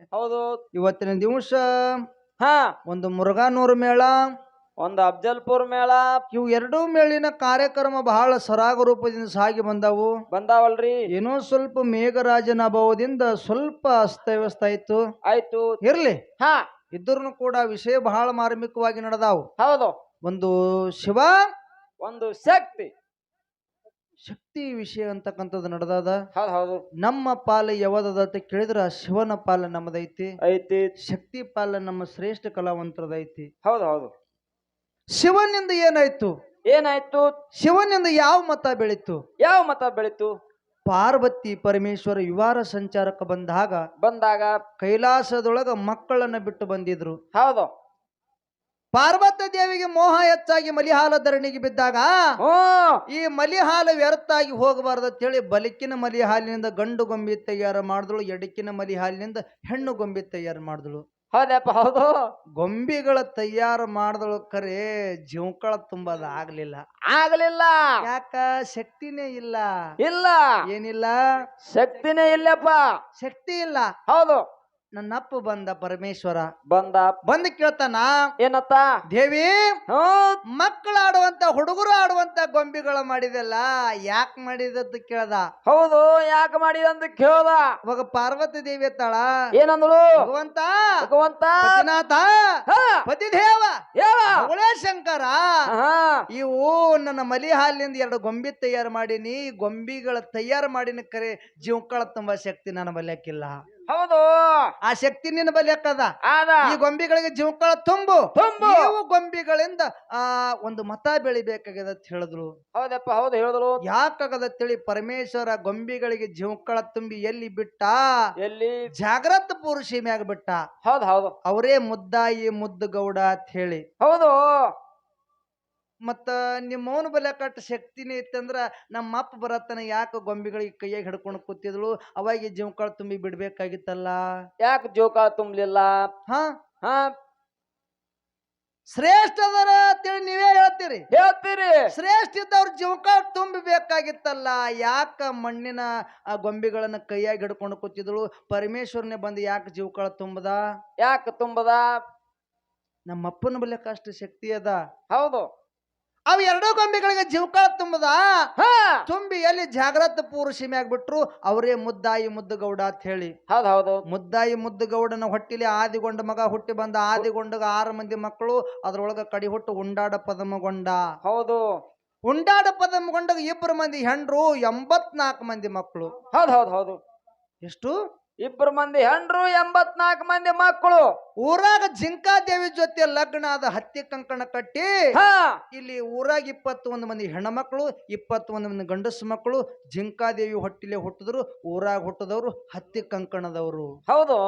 ಹೌದು. ಇವತ್ತಿನ ದಿವಸ ಹಾ. ಒಂದು ಮುರುಘಾನೂರು ಮೇಳ ಒಂದು ಅಫ್ಜಲ್ಪುರ ಮೇಳ. ಇವು ಎರಡೂ ಮೇಳಿನ ಕಾರ್ಯಕ್ರಮ ಬಹಳ ಸರಾಗ ರೂಪದಿಂದ ಸಾಗಿ ಬಂದವು. ಬಂದಾವಲ್ರಿ. ಏನೋ ಸ್ವಲ್ಪ ಮೇಘರಾಜನ ಅಭಾವದಿಂದ ಸ್ವಲ್ಪ ಅಸ್ತವ್ಯಸ್ತ ಆಯ್ತು. ಆಯ್ತು. ಇರ್ಲಿ. ಹಾ. ಇದ್ರೂ ಕೂಡ ವಿಷಯ ಬಹಳ ಮಾರ್ಮಿಕವಾಗಿ ನಡೆದಾವು. ಹೌದು. ಒಂದು ಶಿವ ಒಂದು ಶಕ್ತಿ. ಶಕ್ತಿ ವಿಷಯ ಅಂತಕ್ಕಂಥದ್ದು ನಡೆದಾದ? ಹೌದು ಹೌದು. ನಮ್ಮ ಪಾಲ ಯಾವ್ದದ ಅಂತ ಕೇಳಿದ್ರ ಶಿವನ ಪಾಲ ನಮ್ಮದೈತಿ. ಐತಿ. ಶಕ್ತಿ ಪಾಲ ನಮ್ಮ ಶ್ರೇಷ್ಠ ಕಲಾವಂತರದೈತಿ. ಹೌದು ಹೌದು. ಶಿವನಿಂದ ಏನಾಯ್ತು? ಏನಾಯ್ತು? ಶಿವನಿಂದ ಯಾವ ಮತ ಬೆಳೀತು? ಯಾವ ಮತ ಬೆಳೀತು? ಪಾರ್ವತಿ ಪರಮೇಶ್ವರ ವಿವಾರ ಸಂಚಾರಕ್ಕೆ ಬಂದಾಗ ಬಂದಾಗ ಕೈಲಾಸದೊಳಗ ಮಕ್ಕಳನ್ನ ಬಿಟ್ಟು ಬಂದಿದ್ರು. ಹೌದು. ಪಾರ್ವತ ದೇವಿಗೆ ಮೋಹ ಹೆಚ್ಚಾಗಿ ಮಲಿಹಾಲ ಧರಣಿಗೆ ಬಿದ್ದಾಗ ಈ ಮಲಿಹಾಲ ವ್ಯರ್ಥ ಆಗಿ ಹೋಗಬಾರ್ದು ಅಂತೇಳಿ ಬಲಿಕಿನ ಮಲಿಹಾಲಿನಿಂದ ಗಂಡು ಗೊಂಬಿ ತಯಾರು ಮಾಡಿದಳು ಎಡಕಿನ ಮಲಿಹಾಲಿನಿಂದ ಹೆಣ್ಣು ಗೊಂಬಿ ತಯಾರು ಮಾಡಿದಳು. ಹೌದಪ್ಪ ಹೌದು. ಗೊಂಬಿಗಳ ತಯಾರು ಮಾಡಿದಳು ಕರೆ ಜೀವಕಳ ತುಂಬದ ಆಗ್ಲಿಲ್ಲ. ಆಗ್ಲಿಲ್ಲ. ಯಾಕ? ಶಕ್ತಿನೇ ಇಲ್ಲ. ಇಲ್ಲ. ಏನಿಲ್ಲ? ಶಕ್ತಿನೇ ಇಲ್ಲಪ್ಪ. ಶಕ್ತಿ ಇಲ್ಲ. ಹೌದು. ನನ್ನಪ್ಪ ಬಂದ ಪರಮೇಶ್ವರ. ಬಂದ. ಬಂದ ಕೇಳ್ತಾನ ಏನತ್ತ? ದೇವಿ ಮಕ್ಕಳು ಆಡುವಂತ ಹುಡುಗರು ಆಡುವಂತ ಗೊಂಬಿಗಳ ಮಾಡಿದೆಲ್ಲ ಯಾಕೆ ಮಾಡಿದಂತ ಕೇಳ್ದ? ಹೌದು ಯಾಕೆ ಮಾಡಿದಂತ ಕೇಳ್ದ? ಇವಾಗ ಪಾರ್ವತಿ ದೇವಿ ಅತ್ತಾಳ ಏನಂದ್ರು ಭಗವಂತ ಭಗವಂತ. ಪತಿನಾಥ ಪತಿದೇವ? ಅವಳೇ ಶಂಕರ ಹಾ, ಇವು ನನ್ನ ಮಲಿ ಹಾಲಿನಿಂದ ಎರಡು ಗೊಂಬಿ ತಯಾರು ಮಾಡೀನಿ. ಗೊಂಬಿಗಳ ತಯಾರು ಮಾಡಿನ ಕರೆ ಜೀವಕಳ ತುಂಬಾ ಶಕ್ತಿ ನನ್ನ ಬಲ್ಯಕ್ಕಿಲ್ಲ ಹೌದು. ಆ ಶಕ್ತಿ ನಿನ್ನ ಬಲ್ಯಕ್ಕದ ಆದ. ಈ ಗೊಂಬಿಗಳಿಗೆ ಜೀವಕಳ ತುಂಬು. ತುಂಬು. ಇವು ಗೊಂಬಿಗಳಿಂದ ಆ ಒಂದು ಮತ ಬೆಳಿಬೇಕಾಗ್ಯದ ಅಂತ ಹೇಳಿದ್ರು. ಹೌದಪ್ಪ ಹೌದು ಹೇಳಿದ್ರು. ಯಾಕಾಗದ ತಿಳಿ ಪರಮೇಶ್ವರ ಗೊಂಬಿಗಳಿಗೆ ಜೀವಕಳ ತುಂಬಿ ಎಲ್ಲಿ ಬಿಟ್ಟ? ಎಲ್ಲಿ? ಜಾಗ್ರತ ಪುರುಷಿ ಮ್ಯಾಗ ಬಿಟ್ಟ. ಹೌದು ಹೌದು. ಅವರೇ ಮುದ್ದಾಯಿ ಮುದ್ದು ಗೌಡ ಅಂತ ಹೇಳಿ. ಹೌದು. ಮತ್ತ ನಿಮ್ಮ ಮೌನ ಬಲ ಕಟ್ಟ ಶಕ್ತಿನೇ ಇತ್ತಂದ್ರ ನಮ್ಮ ಅಪ್ಪ ಬರತ್ತನ ಯಾಕೆ ಗೊಂಬೆಗಳಿಗೆ ಕೈಯಾಗಿ ಹಿಡ್ಕೊಂಡು ಕೂತಿದ್ಳು? ಅವಾಗ ಜೀವಕಾಳು ತುಂಬಿ ಬಿಡ್ಬೇಕಾಗಿತ್ತಲ್ಲ? ಯಾಕೆ ಜೋಕಾಳ ತುಂಬಲಿಲ್ಲ? ಹಾ? ಹಾ? ಶ್ರೇಷ್ಠ ಅದರ ಅಂತೇಳಿ ನೀವೇ ಹೇಳ್ತೀರಿ. ಹೇಳ್ತೀರಿ. ಶ್ರೇಷ್ಠ ಇದ್ದವ್ರ ಜೀವಕಾಳ ತುಂಬಬೇಕಾಗಿತ್ತಲ್ಲ ಯಾಕ ಮಣ್ಣಿನ ಆ ಗೊಂಬೆಗಳನ್ನ ಕೈಯಾಗಿ ಹಿಡ್ಕೊಂಡು ಕೂತಿದ್ಳು? ಪರಮೇಶ್ವರನೇ ಬಂದು ಯಾಕೆ ಜೀವಕಾಳ ತುಂಬದ? ಯಾಕೆ ತುಂಬದ? ನಮ್ಮ ಅಪ್ಪನ ಅಷ್ಟು ಶಕ್ತಿ ಅದ. ಹೌದು. ಅವು ಎರಡೂ ಗೊಂಬೆಗಳಿಗೆ ಜೀವಕಾಳ ತುಂಬದ. ತುಂಬಿ ಎಲ್ಲಿ ಜಾಗ್ರತ ಪೂರ್ವ ಮ್ಯಾಗ ಬಿಟ್ರು ಅವರೇ ಮುದ್ದಾಯಿ ಮುದ್ದುಗೌಡ ಅಂತ ಹೇಳಿ. ಹೌದು ಹೌದು. ಮುದ್ದಾಯಿ ಮುದ್ದುಗೌಡನ ಹೊಟ್ಟಿಲಿ ಆದಿಗೊಂಡ ಮಗ ಹುಟ್ಟಿ ಬಂದ ಆದಿಗೊಂಡಗ ಆರು ಮಂದಿ ಮಕ್ಕಳು ಅದ್ರೊಳಗ ಕಡಿ ಹುಟ್ಟು ಉಂಡಾಡ ಪದಮಗೊಂಡ. ಹೌದು. ಉಂಡಾಡ ಪದಮಗೊಂಡಗ ಇಬ್ಬರು ಮಂದಿ ಹೆಂಡ್ರು ಎಂಬತ್ನಾಕ್ ಮಂದಿ ಮಕ್ಕಳು. ಹೌದು ಹೌದು ಹೌದು. ಎಷ್ಟು? ಇಬ್ರು ಮಂದಿ ಹೆಂಡ್ರು ಎಂಬತ್ನಾಲ್ಕು ಮಂದಿ ಮಕ್ಕಳು. ಊರಾಗ ಜಿಂಕಾದೇವಿ ಜೊತೆ ಲಗ್ನ ಆದ ಹತ್ತಿ ಕಂಕಣ ಕಟ್ಟಿ ಇಲ್ಲಿ ಊರಾಗ ಇಪ್ಪತ್ತೊಂದು ಮಂದಿ ಹೆಣ್ಮಕ್ಳು ಇಪ್ಪತ್ತೊಂದು ಮಂದಿ ಗಂಡಸು ಮಕ್ಕಳು ಜಿಂಕಾದೇವಿ ಹೊಟ್ಟಿಲೆ ಹುಟ್ಟಿದ್ರು ಊರಾಗ ಹುಟ್ಟದವ್ರು ಹತ್ತಿ ಕಂಕಣದವರು. ಹೌದು.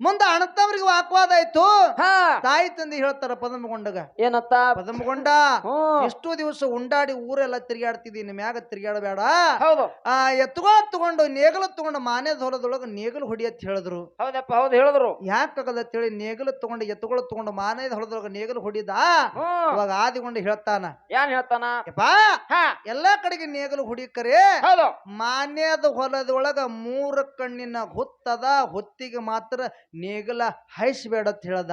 ಮುಂದ ಅಣತವ್ರಿಗೆ ವಾಕ್ವಾದ ಆಯ್ತು. ಹಾ. ತಾಯಿ ತಂದೆ ಹೇಳ್ತಾರ ಪದಮಗೊಂಡಗ. ಏನತ್ತ? ಪದಮಗೊಂಡ ಹ್ಮ್ ಎಷ್ಟೋ ದಿವಸ ಉಂಡಾಡಿ ಊರೆಲ್ಲ ತಿರುಗಾಡ್ತಿದ್ದೀನಿ ಮ್ಯಾಗ ತಿರುಗಾಡಬೇಡ ಹೌದು. ಆ ಎತ್ತುಗಳ ತಗೊಂಡು ನೇಗಲ ತಗೊಂಡು ಮಾನೇದ ಹೊಲದೊಳಗ ನೇಗಲು ಹೊಡಿ ಅಂತ ಹೇಳಿದ್ರು. ಹೌದಪ್ಪ ಹೌದು ಹೇಳಿದ್ರು. ಯಾಕಾಗದ ತಿಳಿ ನೇಗಲು ತಗೊಂಡು ಎತ್ತುಗಳು ತಗೊಂಡು ಮಾನೇದ ಹೊಲದೊಳಗ ನೇಗಲು ಹೊಡಿದ. ಹ್ಮ್ ಅವಾಗ ಆದಿಗೊಂಡು ಹೇಳ್ತಾನ. ಏನ್ ಹೇಳ್ತಾನ? ಯಪ್ಪಾ ಹಾ. ಎಲ್ಲಾ ಕಡೆಗೆ ನೇಗಲು ಹೊಡಿಕರೆ. ಹೌದು. ಮಾನ್ಯದ ಹೊಲದೊಳಗ ಮೂರು ಕಣ್ಣಿನ ಹುತ್ತದ ಹೊತ್ತಿಗೆ ಮಾತ್ರ ನೇಗಲ ಹಾಯಿಸ್ಬೇಡ ಅಂತ ಹೇಳ್ದ.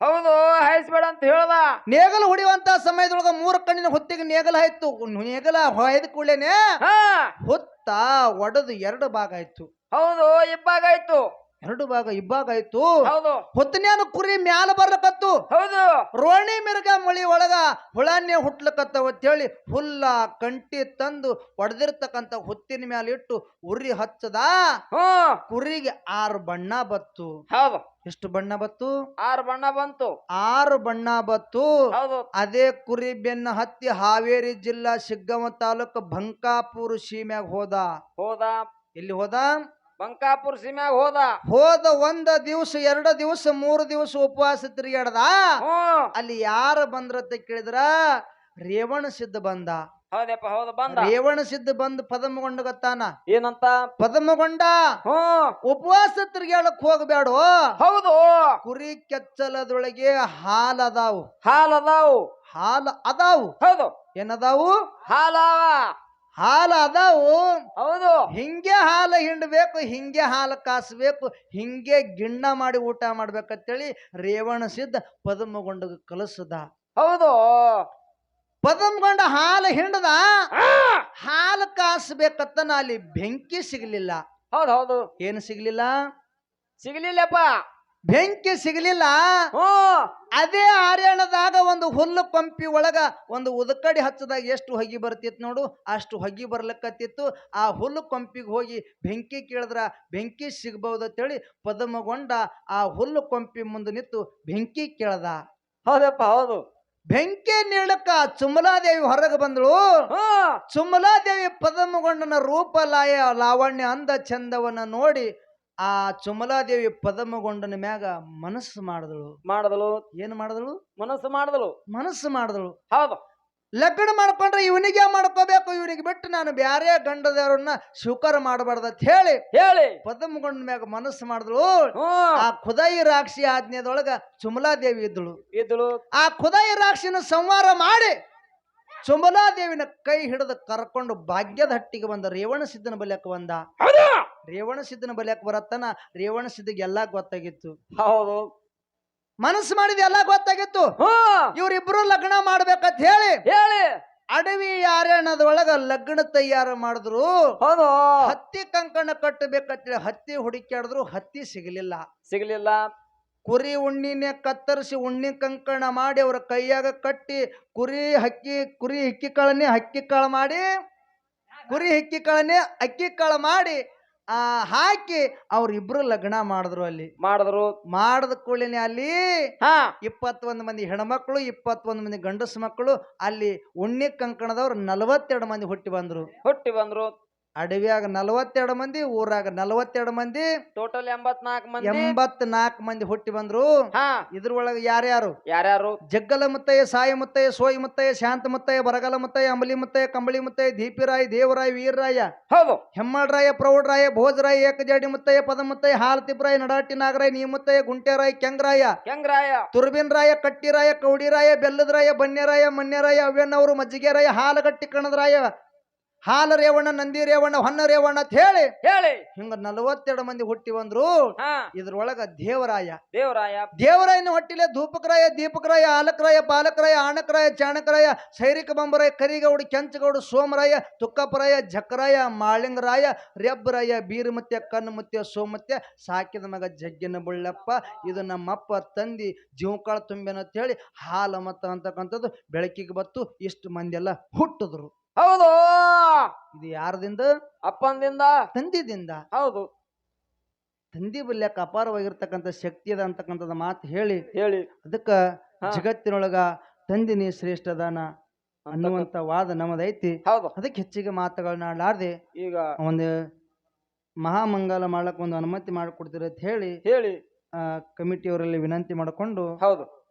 ಹೌದು ಹಾಯಿಸ್ಬೇಡ ಅಂತ ಹೇಳ್ದ. ನೇಗಲು ಹೊಡಿಯುವಂತ ಸಮಯದೊಳಗ ಮೂರು ಕಣ್ಣಿನ ಹೊತ್ತಿಗೆ ನೇಗಲ ಆಯ್ತು. ನೇಗಲ ಹೊಯ್ದ ಕೂಡಲೇನೆ ಹಾ. ಹುತ್ತ ಒಡೆದು ಎರಡು ಭಾಗ ಆಯ್ತು. ಹೌದು ಇಬ್ಬಾಗಾಯ್ತು ಎರಡು ಭಾಗ ಇಬ್ಬಾಗ ಆಯ್ತು. ಹೌದು. ಹೊತ್ತನ್ಯಾನು ಕುರಿ ಮ್ಯಾಲ ಬರ್ಲಕತ್ತು. ಹೌದು. ರೋಣಿ ಮಿರ್ಗ ಮಳಿ ಒಳಗ ಹುಳನ್ನೇ ಹುಟ್ಲಕತ್ತವ ಅಂತೇಳಿ ಹುಲ್ಲ ಕಂಟಿ ತಂದು ಹೊಡೆದಿರ್ತಕ್ಕಂಥ ಹೊತ್ತಿನ ಮ್ಯಾಲ ಇಟ್ಟು ಉರಿ ಹಚ್ಚದ. ಹ್ಮ್ ಕುರಿಗೆ ಆರು ಬಣ್ಣ ಬತ್ತು. ಹೌದು. ಎಷ್ಟು ಬಣ್ಣ ಬತ್ತು? ಆರು ಬಣ್ಣ ಬಂತು. ಆರು ಬಣ್ಣ ಬತ್ತು. ಹೌದು. ಅದೇ ಕುರಿ ಬೆನ್ನ ಹತ್ತಿ ಹಾವೇರಿ ಜಿಲ್ಲಾ ಸಿಗ್ಗಮ ತಾಲೂಕು ಬಂಕಾಪುರ ಸೀಮ್ಯಾಗ ಹೋದ. ಹೋದ. ಎಲ್ಲಿ ಹೋದ? ಬಂಕಾಪುರ ಸೀಮ್ಯಾಗ ಹೋದ. ಹೋದ ಒಂದ ದಿವಸ ಎರಡು ದಿವಸ ಮೂರು ದಿವಸ ಉಪವಾಸ ತಿರುಗಾಡ್ದ ಹ್ಮ್ ಅಲ್ಲಿ ಯಾರು ಬಂದ್ರತ್ತ ಕೇಳಿದ್ರ? ರೇವಣ ಸಿದ್ಧ ಬಂದ. ಹೌದಪ್ಪ ಹೌದು ಬಂದ. ರೇವಣ ಸಿದ್ಧ ಬಂದು ಪದಮಗೊಂಡ ಗೊತ್ತಾನ ಏನಂತ? ಪದಮಗೊಂಡ? ಹ್ಮ್ ಉಪವಾಸ ತಿರುಗಾಡಕ್ ಹೋಗಬೇಡು ಹೌದು. ಕುರಿ ಕೆಚ್ಚಲದೊಳಗೆ ಹಾಲ್ ಅದಾವು. ಹಾಲ್ ಅದಾವು. ಹಾಲ್ ಅದಾವು. ಹೌದು. ಏನದಾವು? ಹಾಲವ. ಹಾಲು ಅದಾವು ಹೌದು. ಹಿಂಗೆ ಹಾಲು ಹಿಂಡಬೇಕು ಹಿಂಗೆ ಹಾಲು ಕಾಸಬೇಕು ಹಿಂಗೆ ಗಿಣ್ಣ ಮಾಡಿ ಊಟ ಮಾಡ್ಬೇಕಂತೇಳಿ ರೇವಣ ಸಿದ್ಧ ಪದಮಗೊಂಡ ಕಲಸದ. ಹೌದು. ಪದಮಗೊಂಡ ಹಾಲು ಹಿಂಡದ! ಹಾಲು ಕಾಸಬೇಕತ್ತ ಅಲ್ಲಿ ಬೆಂಕಿ ಸಿಗಲಿಲ್ಲ. ಹೌದು ಹೌದು. ಏನು ಸಿಗ್ಲಿಲ್ಲ? ಸಿಗ್ಲಿಲ್ಲಪ್ಪ. ಬೆಂಕಿ ಸಿಗಲಿಲ್ಲ. ಅದೇ ಆರ್ಯಾಣದಾಗ ಒಂದು ಹುಲ್ಲು ಪಂಪಿ ಒಳಗ ಒಂದು ಉದಕಡಿ ಹಚ್ಚದಾಗ ಎಷ್ಟು ಹೊಗಿ ಬರ್ತಿತ್ತು ನೋಡು. ಅಷ್ಟು ಹೊಗಿ ಬರ್ಲಕ್ಕತ್ತಿತ್ತು ಆ ಹುಲ್ಲು ಕೊಂಪಿಗೆ ಹೋಗಿ ಬೆಂಕಿ ಕೇಳಿದ್ರ ಬೆಂಕಿ ಸಿಗ್ಬಹುದು ಅಂತೇಳಿ ಪದಮಗೊಂಡ ಆ ಹುಲ್ಲು ಕೊಂಪಿ ಮುಂದೆ ನಿಂತು ಬೆಂಕಿ ಕೇಳ್ದ. ಹೌದಪ್ಪ ಹೌದು. ಬೆಂಕಿ ನೀಳಕ್ಕ ಚುಮಲಾದೇವಿ ಹೊರಗೆ ಬಂದಳು. ಚುಮಲಾದೇವಿ ಪದಮಗೊಂಡನ ರೂಪ ಲಾಯ ಲಾವಣ್ಯ ಅಂದ ಚಂದವನ್ನ ನೋಡಿ ಆ ಚುಮಲಾದೇವಿ ಪದಮಗೊಂಡನ ಮ್ಯಾಗ ಮನಸ್ಸು ಮಾಡಿದಳು. ಮಾಡಿದಳು. ಏನು ಮಾಡಿದಳು? ಮನಸ್ಸು ಮಾಡಿದಳು. ಮನಸ್ಸು ಮಾಡಿದಳು. ಹೌದು. ಲಗ್ನ ಮಾಡ್ಕೊಂಡ್ರೆ ಇವನಿಗೆ ಮಾಡ್ಕೋಬೇಕು? ಇವನಿಗೆ ಬಿಟ್ಟು ನಾನು ಬ್ಯಾರೆ ಗಂಡದವರನ್ನ ಸ್ವೀಕಾರ ಮಾಡಬಾರ್ದ ಅಂತ ಹೇಳಿ ಹೇಳಿ. ಪದಮಗೊಂಡ ಮ್ಯಾಗ ಮನಸ್ಸು ಮಾಡಿದಳು. ಆ ಖುದಾಯಿ ರಾಕ್ಷಿ ಆಜ್ಞೆದೊಳಗ ಚುಮಲಾದೇವಿ ಇದ್ದಳು. ಇದ್ದಳು. ಆ ಖುದಾಯಿ ರಾಕ್ಷಿನ ಸಂಹಾರ ಮಾಡಿ ಚುಮಲಾದೇವಿನ ಕೈ ಹಿಡಿದು ಕರ್ಕೊಂಡು ಭಾಗ್ಯದ ಹಟ್ಟಿಗೆ ಬಂದ ರೇವಣ ಸಿದ್ಧನ ಬಲ್ಯಕ್ಕೆ ಬಂದ. ಹೌದು. ರೇವಣ ಸಿದ್ಧನ ಬಲಿಯಕ್ಕೆ ಬರತ್ತನ ರೇವಣ ಸಿದ್ಧಿಗೆ ಎಲ್ಲಾ ಗೊತ್ತಾಗಿತ್ತು. ಹೌದು. ಮನಸ್ಸು ಮಾಡಿದ ಎಲ್ಲಾ ಗೊತ್ತಾಗಿತ್ತು. ಇವರಿಬ್ರು ಲಗ್ನ ಮಾಡ್ಬೇಕಂತ ಹೇಳಿ. ಹೇಳಿ. ಅಡವಿ ಯಾರೇನದೊಳಗ ಲಗ್ನ ತಯಾರು ಮಾಡಿದ್ರು. ಹೌದು. ಹತ್ತಿ ಕಂಕಣ ಕಟ್ಟಬೇಕಂತೇಳಿ ಹತ್ತಿ ಹುಡುಕಾಡಿದ್ರು ಹತ್ತಿ ಸಿಗಲಿಲ್ಲ. ಸಿಗಲಿಲ್ಲ. ಕುರಿ ಉಣ್ಣಿನೇ ಕತ್ತರಿಸಿ ಉಣ್ಣಿ ಕಂಕಣ ಮಾಡಿ ಅವ್ರ ಕೈಯಾಗ ಕಟ್ಟಿ ಕುರಿ ಹಕ್ಕಿ ಕುರಿ ಹಿಕ್ಕಿ ಕಾಳನ್ನೇ ಹಕ್ಕಿ ಕಾಳು ಮಾಡಿ ಕುರಿ ಹಿಕ್ಕಿ ಕಾಳನ್ನೇ ಅಕ್ಕಿ ಕಾಳು ಮಾಡಿ ಆ ಹಾಕಿ ಅವ್ರಿಬ್ರು ಲಗ್ನ ಮಾಡಿದ್ರು ಅಲ್ಲಿ. ಮಾಡಿದ್ರು. ಮಾಡ್ದ ಕೂಡಲೇ ಅಲ್ಲಿ ಹಾ. ಇಪ್ಪತ್ತೊಂದು ಮಂದಿ ಹೆಣ್ಮಕ್ಳು ಇಪ್ಪತ್ತೊಂದು ಮಂದಿ ಗಂಡಸು ಮಕ್ಕಳು ಅಲ್ಲಿ ಉಣ್ಣಿ ಕಂಕಣದವ್ರು ನಲವತ್ತೆರಡು ಮಂದಿ ಹುಟ್ಟಿ ಬಂದ್ರು. ಹುಟ್ಟಿ ಬಂದ್ರು. ಅಡವಿಯಾಗ ನಲವತ್ತೆರಡು ಮಂದಿ ಊರಾಗ ನಲವತ್ತೆರಡು ಮಂದಿ ಟೋಟಲ್ ಎಂಬತ್ನಾಲ್ಕು ಮಂದಿ. ಎಂಬತ್ನಾಲ್ಕು ಮಂದಿ ಹುಟ್ಟಿ ಬಂದ್ರು. ಹಾ. ಇದ್ರೊಳಗ ಯಾರ್ಯಾರು? ಯಾರ್ಯಾರು? ಜಗ್ಗಲ ಮುತ್ತಯ್ಯ ಸಾಯಿ ಮುತ್ತಯ್ಯ ಸೋಯಿ ಮುತ್ತಯ್ಯ ಶಾಂತ ಮುತ್ತಯ್ಯ ಬರಗಲ ಮುತ್ತಯ್ಯ ಅಂಬಲಿ ಮುತ್ತಯ್ಯ ಕಂಬಳಿ ಮುತ್ತಯ್ಯ ದೀಪಿರಾಯ ದೇವರಾಯ ವೀರರಾಯ ಹೌದು. ಹೆಮ್ಮಳರಾಯ ಪ್ರೌಢರಾಯ ಭೋಜರಾಯ ಏಕಜಾಡಿ ಮುತ್ತಯ್ಯ ಪದ ಮುತ್ತಯ್ಯ ಹಾಲ್ ತಿಬ್ರಾಯ ನಡಾಟಿ ನಾಗರಾಯ ನೀ ಮುತ್ತಯ್ಯ ಗುಂಟೆರಾಯ ಕೆಂಗರಾಯ ಕೆಂಗ್ರಾಯ. ತುರ್ಬಿನ್ರಾಯ ಕಟ್ಟಿರಾಯ ಕೌಡಿರಾಯ ಬೆಲ್ಲದರಾಯ ಬನ್ಯರಾಯ ಮನ್ಯರಾಯ ಅವ್ಯನವರು ಮಜ್ಜಿಗೆರಾಯ ಹಾಲಗಟ್ಟಿ ಕಣದರಾಯ ಹಾಲ ರೇವಣ್ಣ ನಂದಿ ರೇವಣ್ಣ ಹೊನ್ನ ರೇವಣ್ಣ ಅಂತ ಹೇಳಿ ಹೇಳಿ. ಹಿಂಗ ನಲವತ್ತೆರಡು ಮಂದಿ ಹುಟ್ಟಿ ಬಂದ್ರು. ಇದ್ರೊಳಗ ದೇವರಾಯ. ದೇವರಾಯ. ದೇವರಾಯನ ಹೊಟ್ಟಿಲೆ ಧೂಪಕರಾಯ ದೀಪಕರಾಯ ಆಲಕರಾಯ ಪಾಲಕರಾಯ ಆಣಕರಾಯ ಚಾಣಕರಾಯ ಸೈರಿಕ ಬಂಬರಾಯ ಕರಿಗೌಡು ಕೆಂಚಗೌಡು ಸೋಮರಾಯ ತುಕ್ಕಪರಾಯ ಜಕರಾಯ ಮಾಳಿಂಗರಾಯ ರೆಬ್ಬರಾಯ ಬೀರಮತ್ಯ ಕಣ್ಣುಮತ್ಯ ಸೋಮತ್ಯ ಸಾಕಿದ ಮಗ ಜಗ್ಗಿನ ಬುಳ್ಳಪ್ಪ ಇದು ನಮ್ಮಪ್ಪ ತಂದಿ ಜೀವಕಾಳ ತುಂಬೆನ ಅಂತ ಹೇಳಿ ಹಾಲ ಮತ್ತ ಅಂತಕ್ಕಂಥದ್ದು ಬೆಳಕಿಗೆ ಬತ್ತು ಇಷ್ಟು ಮಂದಿ ಎಲ್ಲ ಹುಟ್ಟಿದ್ರು. ಹೌದು. ಇದು ಯಾರದಿಂದ? ಅಪ್ಪಂದಿಂದ. ತಂದಿದಿಂದ. ಹೌದು. ತಂದಿ ಬಲ್ಯಕ್ಕೆ ಅಪಾರವಾಗಿರ್ತಕ್ಕಂಥ ಶಕ್ತಿ ಅದ ಅಂತಕ್ಕಂಥದ್ದು ಮಾತು ಹೇಳಿ. ಹೇಳಿ. ಅದಕ್ಕ. ಜಗತ್ತಿನೊಳಗ ತಂದಿನಿ ಶ್ರೇಷ್ಠದಾನ ಅನ್ನುವಂತ ವಾದ ನಮ್ಮದೈತಿ ಹೌದು. ಅದಕ್ಕೆ ಹೆಚ್ಚಿಗೆ ಮಾತುಗಳನ್ನ ಆಡಲಾರ್ದೆ ಈಗ ಒಂದು ಮಹಾಮಂಗಲ ಮಾಡಕ್ ಒಂದು ಅನುಮತಿ ಮಾಡಿಕೊಡ್ತೀರ ಅಂತ ಹೇಳಿ ಹೇಳಿ. ಆ, ಕಮಿಟಿಯವರಲ್ಲಿ ವಿನಂತಿ ಮಾಡಿಕೊಂಡು ಹೌದು.